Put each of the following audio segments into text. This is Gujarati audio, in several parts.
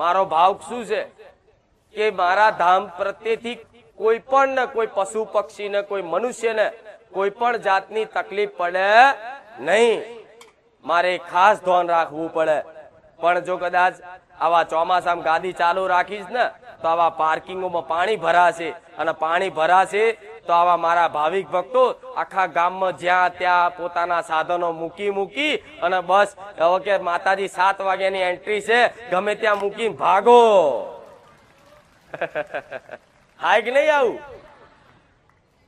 મારો ભાવ શું છે? કે મારા ધામ પ્રત્યેથી કોઈ પણ ને કોઈ પશુ પક્ષી ને કોઈ મનુષ્યને કોઈ પણ જાતની તકલીફ પડે નહીં. મારે ખાસ ધ્યાન રાખવું પડે. પણ જો કદાચ આવા ચોમાસામાં ગાદી ચાલુ રાખીશ ને, તો આવા પાર્કિંગોમાં પાણી ભરાશે. અને પાણી ભરાશે તો આવા મારા ભાવિક ભક્તો આખા ગામમાં જ્યાં ત્યાં પોતાના સાધનો મૂકી મૂકી અને બસ, હવે માતાજી સાત વાગ્યાની એન્ટ્રી છે, ગમે ત્યાં મૂકી ભાગો. હાય કે નહીં આવું?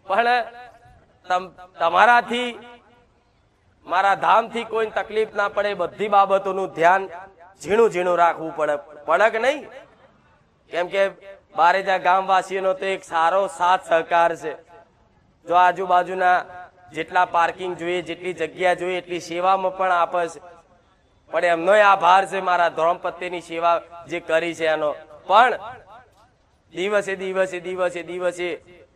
પણ તમારાથી, મારા ધામથી કોઈ તકલીફ ના પડે, બધી બાબતોનું ધ્યાન ઝીણું ઝીણું રાખવું પડે. પડે કે નહીં? કેમ કે બારેજા ગામવાસીઓનો તો એક સારો સાથ સહકાર છે. જો આજુબાજુના જેટલા પાર્કિંગ જોઈએ, જેટલી જગ્યા જોઈએ, એટલી સેવામાં પણ આપે છે. પણ એમનો આભાર છે મારા ધર્મપત્યની સેવા જે કરી છે એનો. પણ દિવસે દિવસે દિવસે દિવસે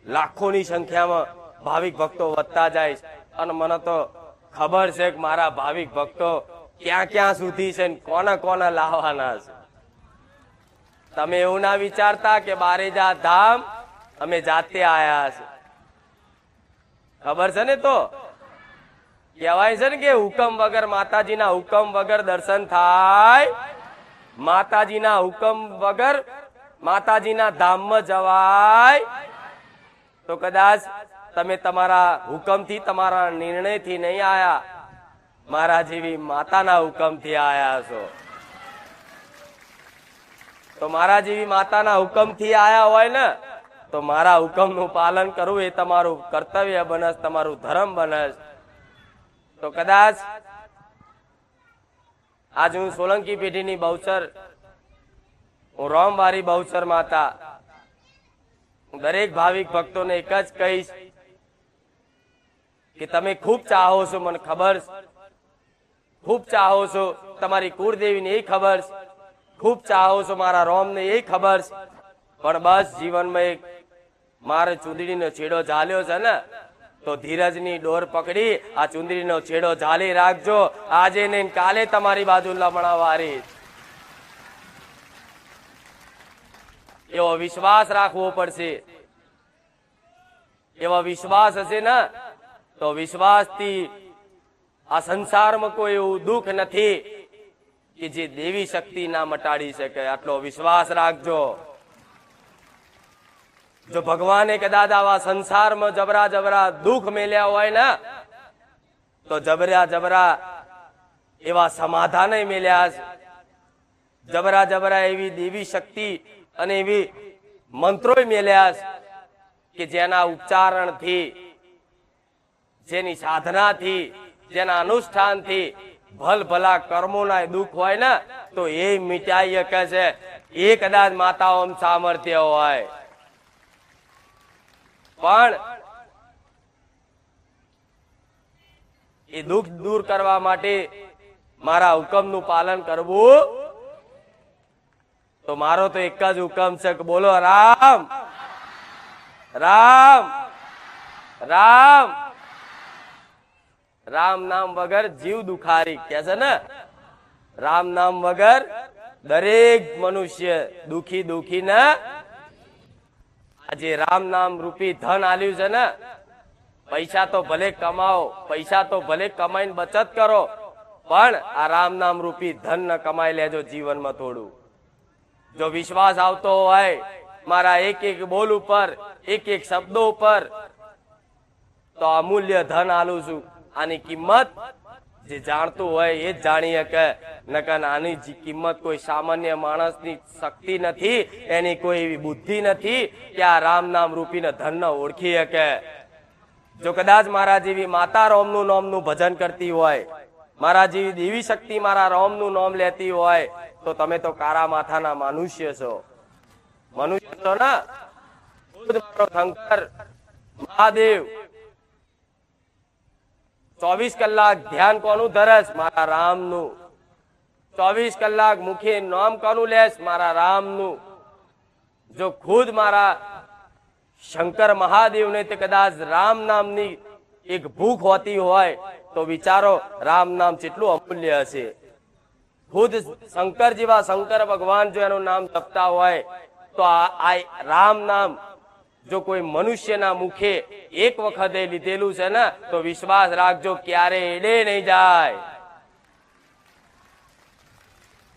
લાખોની સંખ્યામાં ભાવિક ભક્તો વધતા જાય છે. અને મને તો ખબર છે કે મારા ભાવિક ભક્તો ક્યાં ક્યાં સુધી છે કોને કોને લાવવાના છે. તમે એવું ના વિચારતા કે બારેજા ધામ, અમે જાતે આયા છે. ખબર છે ને તો? કહેવાય છે ને કે હુકમ વગર માતાજીના હુકમ વગર દર્શન થાય. માતાજીના હુકમ વગર માતાજીના ધામમાં જવાય. તો કદાચ તમે તમારા હુકમથી, તમારા નિર્ણયથી નહીં આયા. મારા જેવી માતાના હુકમથી આયા છો. તો મારા જેવી માતાના હુકમથી આયા હોય ને, તો મારા હુકમનું પાલન કરવું એ તમારું કર્તવ્ય બને તમારું ધર્મ બને તો કદાચ આજ હું સોલંકી પેઢીની બહુચર, હું રોમવારી બહુચર માતા દરેક ભાવિક ભક્તોને એક જ કહીશ કે તમે ખૂબ ચાહો છો, મને ખબર ખૂબ ચાહો છો, તમારી કુળદેવીને એ ખબર છે. ખૂબ ચાહો છો મારા રોમને એ ખબર છે. પણ બસ જીવનમાં એક મારે ચૂંદડીનો છેડો ઝાલ્યો છે ને, તો ધીરજની ડોર પકડી, આ ચુંદડીનો છેડો ઝાલી રાખજો. આજે ને કાલે તમારી બાજુ લમણા વારી એવો વિશ્વાસ રાખવો પડશે. એવો વિશ્વાસ હશે ને, તો વિશ્વાસથી આ સંસારમાં કોઈ એવું દુઃખ નથી. કે જે દેવી શક્તિ ના મટાડી શકે, આટલો વિશ્વાસ રાખજો. જો ભગવાને કદાચ આવા સંસારમાં જબરા જબરા દુઃખ મેલ્યા હોય ને, તો જબરા જબરા એવા સમાધાન મેલ્યા જબરા જબરા એવી દેવી શક્તિ અને એવી મંત્રો મેલ્યા કે જેના ઉચ્ચારણથી, જેની સાધનાથી, જેના અનુષ્ઠાનથી ભલ ભલા કર્મોના દુઃખ હોય ને, તો એ મીટાઈ શકે છે એ કદાચ માતાઓ સામર્થ્ય હોય. પણ એ દુઃખ દૂર કરવા માટે મારા હુકમનું પાલન કરવું, તો મારો તો એક જ હુકમ છે બોલો, રામ રામ રામ રામ નામ વગર જીવ દુખારી કે છે ને? રામ નામ વગર દરેક મનુષ્ય દુખી દુખી ને આજે રામ નામ રૂપી ધન આલ્યું છે ને? પૈસા તો ભલે કમાઓ, પૈસા તો ભલે કમાઈને બચત કરો, પણ આ રામ નામ રૂપી ધન ન કમાઈ લેજો જીવનમાં થોડું. જો વિશ્વાસ આવતો હોય, મારા એક એક બોલ ઉપર, એક એક શબ્દો ઉપર, તો અમૂલ્ય ધન આલું છું. આની કિંમત જે જાણતું હોય એ જ જાણી શકે નકર આની જે કિંમત કોઈ સામાન્ય માણસની શક્તિ નથી, એની કોઈ એવી બુદ્ધિ નથી કે આ રામ નામ રૂપીને ધન ઓળખી શકે જો કદાચ મારા જેવી માતા રોમનું નામનું ભજન કરતી હોય, મારા જેવી દેવી શક્તિ મારા રોમનું નામ લેતી હોય, તો તમે તો કારા માથાના મનુષ્ય છો. મનુષ્ય છો ને? શંકર, મહાદેવ ચોવીસ કલાક ધ્યાન કોનું ધરસ? મારા રામનું. ચોવીસ કલાક મુખે નામ કોનું લેશ મારા રામનું. જો ખુદ મારા શંકર મહાદેવને તે કદાચ રામ નામની એક ભૂખ હોતી હોય, તો વિચારો રામ નામ કેટલું અમૂલ્ય હશે. ખુદ શંકર જેવા શંકર ભગવાન જો એનું નામ જપતા હોય, તો આ રામ નામ જો કોઈ મનુષ્યના મુખે એક વખતે લીધેલું છે ને, તો વિશ્વાસ રાખજો ક્યારે એડે નહીં જાય.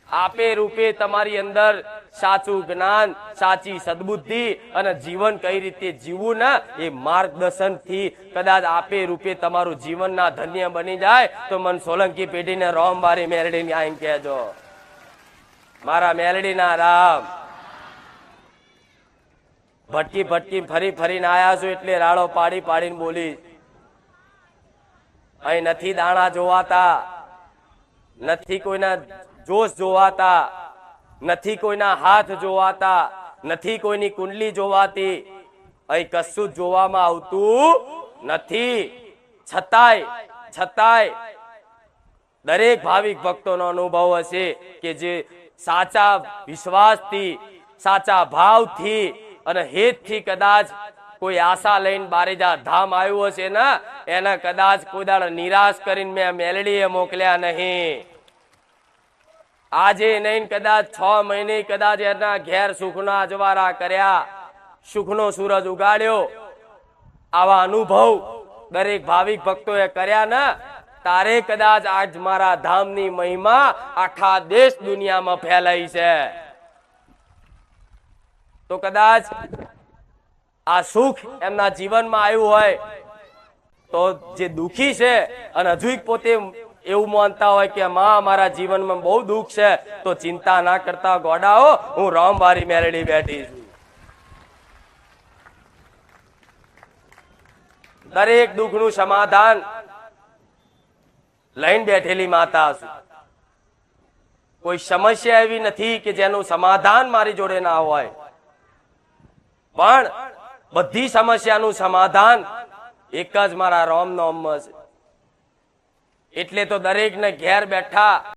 આપે રૂપે તમારી અંદર સાચું જ્ઞાન, સાચી સદબુદ્ધિ અને જીવન કઈ રીતે જીવવું ને, એ માર્ગદર્શનથી કદાચ આપે રૂપે તમારું જીવન ના ધન્ય બની જાય, તો મન સોલંકી પેઢીને રોમ બારી મેરડી આઈ કહેજો. મારા મેરડી ના રામ ભટકી ભટકી ફરી ફરીને આવ્યા છું એટલે રાડો પાડી પાડીને બોલી, અહીં નથી દાણા જોવાતા, નથી કોઈના જોશ જોવાતા, નથી કોઈના હાથ જોવાતા, નથી કોઈની કુંડલી જોવાતી. અહીં કશું જ જોવામાં આવતું નથી. છતાંય છતાંય દરેક ભાવિક ભક્તોનો અનુભવ હશે કે જે સાચા વિશ્વાસથી, સાચા ભાવથી અને હેતથી કદાચ કોઈ આશા લઈને બારેજા ધામ આવ્યું હશે ને, એને કદાચ કોઈ નિરાશ કરીને મેં મેલડીએ મોકલ્યા નહીં. આજે નહીં, કદાચ છ મહિને કદાચ એના ઘેર સુખના અજવારા કર્યા, સુખનો સૂરજ ઉગાડ્યો. આવા અનુભવ દરેક ભાવિક ભક્તોએ કર્યા ને, તારે કદાચ આજ મારા ધામની મહિમા આખા દેશ દુનિયામાં ફેલાઈ છે. તો કદાચ આ સુખ એમના જીવનમાં આવ્યું હોય તો જે દુખી છે અને હજુ પોતે એવું માનતા હોય કે માં, મારા જીવનમાં બહુ દુઃખ છે, તો ચિંતા ના કરતા ગોડાઓ, હું રામવારી મેળડી બેઠી છું. દરેક દુઃખનું સમાધાન લઈને બેઠેલી માતા છું. કોઈ સમસ્યા એવી નથી કે જેનું સમાધાન મારી જોડે ના હોય. પણ બધી સમસ્યાનું સમાધાન એક જ મારા રોમ નોમ એટલે તો દરેકને ઘેર બેઠા